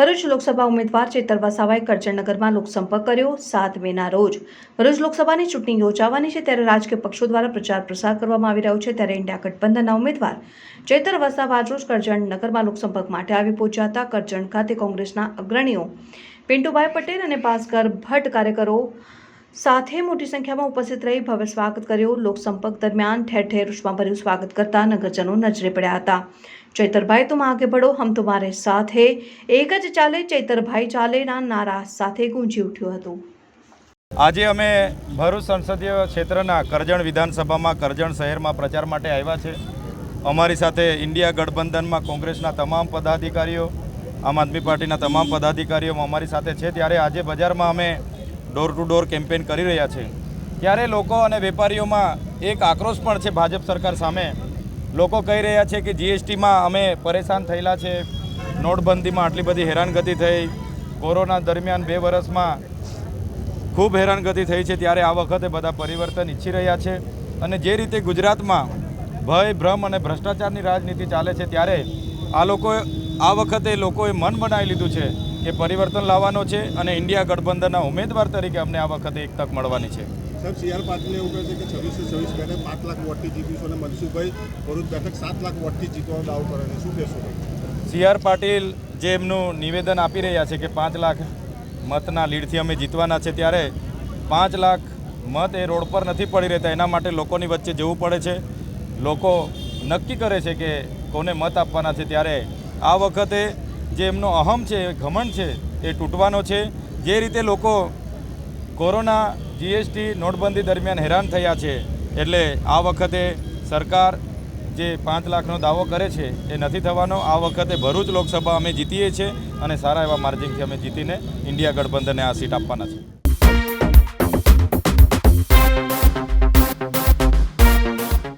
ભરૂચ લોકસભા ઉમેદવાર ચેતર વસાવાએ કરજણનગરમાં લોકસંપર્ક કર્યો. સાત મેના રોજ ભરૂચ લોકસભાની ચૂંટણી યોજાવાની છે ત્યારે રાજકીય પક્ષો દ્વારા પ્રચાર પ્રસાર કરવામાં આવી રહ્યો છે ત્યારે ઇન્ડિયા ગઠબંધનના ઉમેદવાર ચેતર વસાવા આજરોજ કરજણનગરમાં લોકસંપર્ક માટે આવી પહોંચ્યા હતા. કરજણ ખાતે કોંગ્રેસના અગ્રણીઓ પિન્ટુભાઈ પટેલ અને ભાસ્કર ભટ્ટ કાર્યકરો સાથે મોટી સંખ્યામાં ઉપસ્થિત રહી ભવ્ય સ્વાગત કર્યું. લોકસંપર્ક દરમિયાન ઠેર ઠેર ઉષ્માભર્યું સ્વાગત કરતા નગરજનો નજરે પડ્યા હતા. ચૈતરભાઈ તુમ આગે બઢો હમ તુમારે સાથે. એક જ ચાલે, ચૈતરભાઈ ચાલેના નારા સાથે ગુંજી ઉઠ્યું હતું. આજે અમે ભરૂચ સંસદીય ક્ષેત્રના કરજણ વિધાનસભામાં, કરજણ શહેરમાં પ્રચાર માટે આવ્યા છે. અમારી સાથે ઇન્ડિયા ગઠબંધનમાં કોંગ્રેસના તમામ પદાધિકારીઓ, આમ આદમી પાર્ટીના તમામ પદાધિકારીઓ અમારી સાથે છે. ત્યારે આજે બજારમાં અમે ડોર ટુ ડોર કેમ્પેન કરી રહ્યા છે. ત્યારે લોકો અને વેપારીઓમાં એક આક્રોશ પણ છે ભાજપ સરકાર સામે. લોકો કહી રહ્યા છે કે જીએસટીમાં અમે પરેશાન થયેલા છે. નોટબંધીમાં આટલી બધી હેરાનગતિ થઈ. કોરોના દરમિયાન બે વર્ષમાં ખૂબ હેરાનગતિ થઈ છે. ત્યારે આ વખતે બધા પરિવર્તન ઈચ્છી રહ્યા છે. અને જે રીતે ગુજરાતમાં ભય, ભ્રમ અને ભ્રષ્ટાચારની રાજનીતિ ચાલે છે, ત્યારે આ લોકોએ આ વખતે લોકોએ મન બનાવી લીધું છે. કે પરિવર્તન લાવવાનો છે અને ઇન્ડિયા ગઠબંધનના ઉમેદવાર તરીકે અમને આ વખતે એક તક મળવાની છે. સાહેબ સી આર પાટીલ એવું કહે છે કે છવ્વીસો છવ્વીસ બેઠક પાંચ લાખ વોટથી જીતીશું અને મનસુખભાઈ ભરૂચ બેઠક સાત લાખ વોટથી જીતવાનો દાવો કરે છે. શું કહેશો સી આર પાટીલ જે એમનું નિવેદન આપી રહ્યા છે કે પાંચ લાખ મતના લીડથી અમે જીતવાના છે ત્યારે પાંચ લાખ મત એ રોડ પર નથી પડી રહેતા એના માટે લોકોની વચ્ચે જવું પડે છે. લોકો નક્કી કરે છે કે કોને મત આપવાના છે ત્યારે આ વખતે જે એમનો અહમ છે, ઘમંડ છે, એ તૂટવાનો છે. જે રીતે લોકો કોરોના જીએસટી નોટબંધી દરમિયાન હેરાન થયા છે, એટલે આ વખતે સરકાર જે પાંચ લાખનો દાવો કરે છે, એ નથી થવાનો. આ વખતે ભરૂચ લોકસભા અમે જીતીએ છીએ અને સારા એવા માર્જિનથી અમે જીતીને ઇન્ડિયા ગઠબંધનને આ સીટ આપવાના છે